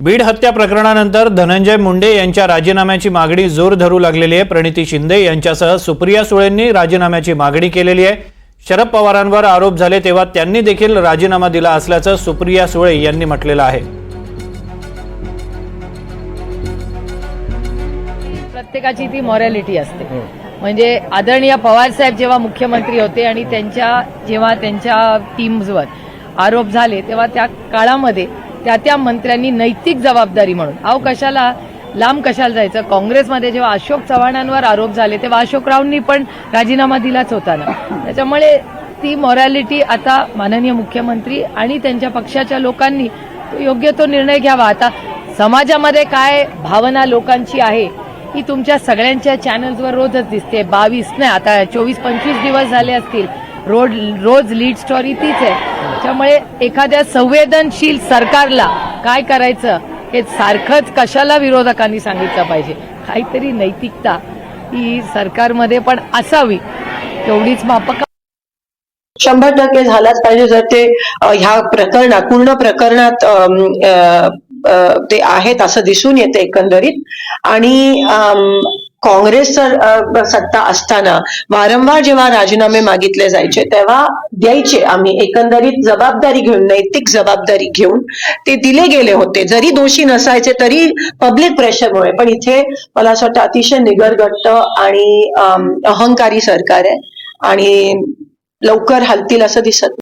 बीड हत्या प्रकरणानंतर धनंजय मुंडे यांच्या राजीनाम्याची मागणी जोर धरू लागलेली आहे. प्रणिती शिंदे यांच्यासह सुप्रिया सुळेंनी राजीनाम्याची मागणी केलेली आहे. शरद पवारांवर आरोप झाले तेव्हा त्यांनी देखील राजीनामा दिला असल्याचं सुप्रिया सुळे यांनी म्हटलेलं आहे. प्रत्येकाची ती मॉरॅलिटी असते. म्हणजे आदरणीय पवार साहेब जेव्हा मुख्यमंत्री होते आणि त्यांच्या जेव्हा त्यांच्या टीम्सवर आरोप झाले तेव्हा त्या काळामध्ये त्या त्या मंत्र्यांनी नैतिक जबाबदारी म्हणून. अहो कशाला? लांब कशाला जायचं? काँग्रेसमध्ये जेव्हा अशोक चव्हाणांवर आरोप झाले तेव्हा अशोकरावांनी पण राजीनामा दिलाच होता ना. त्याच्यामुळे ती मॉरॅलिटी आता माननीय मुख्यमंत्री आणि त्यांच्या पक्षाच्या लोकांनी योग्य तो निर्णय घ्यावा. आता समाजामध्ये काय भावना लोकांची आहे ही तुमच्या सगळ्यांच्या चॅनल्सवर रोजच दिसते. बावीस नाही आता चोवीस पंचवीस दिवस झाले असतील. रोड रोज लीड स्टोरी तीच आहे. त्यामुळे एखाद्या संवेदनशील सरकारला काय करायचं हे सारखंच कशाला विरोधकांनी सांगितलं पाहिजे? काहीतरी नैतिकता ही सरकारमध्ये पण असावी तेवढीच मापक शंभर टक्के झालाच पाहिजे. जर ते ह्या प्रकरणात पूर्ण प्रकरणात ते आहेत असं दिसून येते एकंदरीत. आणि काँग्रेस सत्ता असताना वारंवार जेव्हा राजीनामे मागितले जायचे तेव्हा द्यायचे आम्ही एकंदरीत जबाबदारी घेऊन नैतिक जबाबदारी घेऊन ते दिले गेले होते. जरी दोषी नसायचे तरी पब्लिक प्रेशरमुळे. पण इथे मला असं वाटतं अतिशय निगरगट्ट आणि अहंकारी सरकार आहे. आणि लवकर हलतील असं दिसत